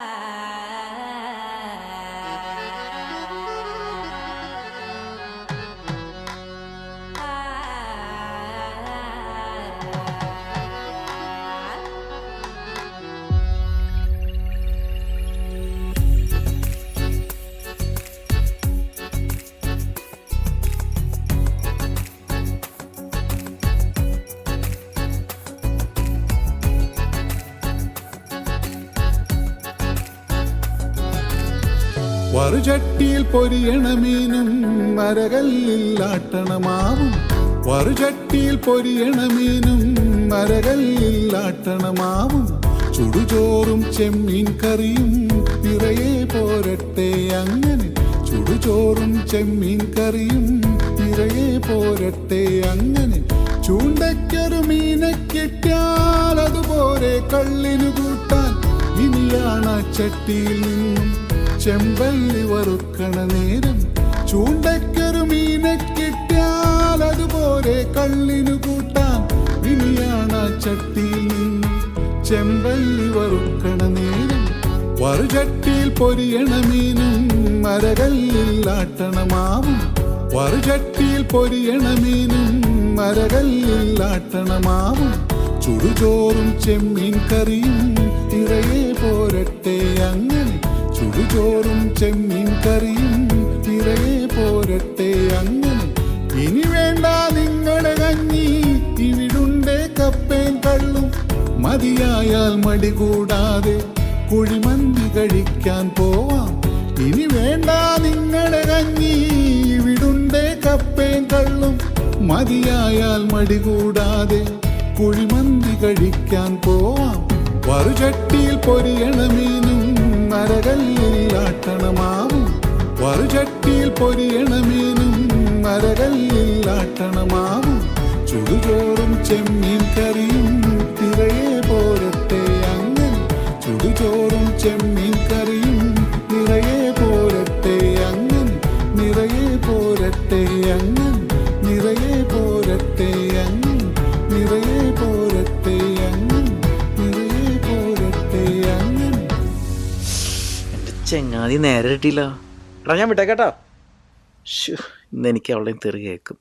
Bye. വറുചട്ടിയിൽ പൊരിയണ മീനും മരകല്ലിൽ വറുചട്ടിയിൽ പൊരിയണ മീനും മരകല്ലിൽ ചുടുചോറും ചെമ്മീൻ കറിയും തിറയെ പോരട്ടെ അങ്ങനെ. ചുടുചോറും ചെമ്മീൻ കറിയും തിറയെ പോരട്ടെ അങ്ങനെ. ചൂണ്ടയ്ക്കൊരു മീനെ കിട്ടിയാൽ അതുപോലെ കള്ളിനു കൂട്ടാൻ ഇനിയാണ് ചട്ടിയിൽ നിന്നും ചെമ്പല്ലി വറുക്കണ നേരം ചൂണ്ടക്കൊരു മീനെ കിട്ടിയാൽ അതുപോലെ കള്ളിനു കൂട്ടാൻ ഇനിയാണ് ആ ചട്ടിയിൽ നിന്ന് ചെമ്പല്ലി വറുക്കണ നേരം വറുചട്ടിയിൽ പൊരിയണ മീനും മരകല്ലിൽ ആട്ടണമാവും. വറുചട്ടിയിൽ പൊരിയണ മീനും മരകല്ലിൽ ആട്ടണമാവും. ചുടുചോറും ചെമ്മീൻ കറിയും നിറയെ മതിയായാൽ മടി കൂടാതെ കുഴിമന്തി കഴിക്കാൻ പോവാം. ഇനി വേണ്ട നിങ്ങളുടെ കഞ്ഞി ഇവിടുണ്ടേ കപ്പയും കള്ളും. മതിയായാൽ മടി കൂടാതെ കുഴിമന്തി കഴിക്കാൻ പോവാം. വറുചട്ടിയിൽ പൊരിയണ മീനും മരകല്ലിൽ ആട്ടണമാവും. വറുചട്ടിയിൽ പൊരിയണ മീനും മരകല്ലിൽ ആട്ടണമാവും. ചുടുചോറും ചെമ്മീൻ കറിയും ചുടുചോറും ചെമ്മീൻ കറിയും നിറയെ പോരട്ടെ അങ്ങൻ നിറയെ പോരട്ടെ അങ്ങൻ നിറയെ പോരട്ടെ അങ്ങൻ നിറയെ പോരട്ടെ അങ്ങൻ നിറയെ പോരട്ടെ അങ്ങൻ ചെങ്ങാതി നേരെ കിട്ടിയില്ല. എടാ ഞാൻ വിട്ടേക്കേട്ടാ ഇന്ന് എനിക്ക് അവളെയും തെറി കേൾക്കും.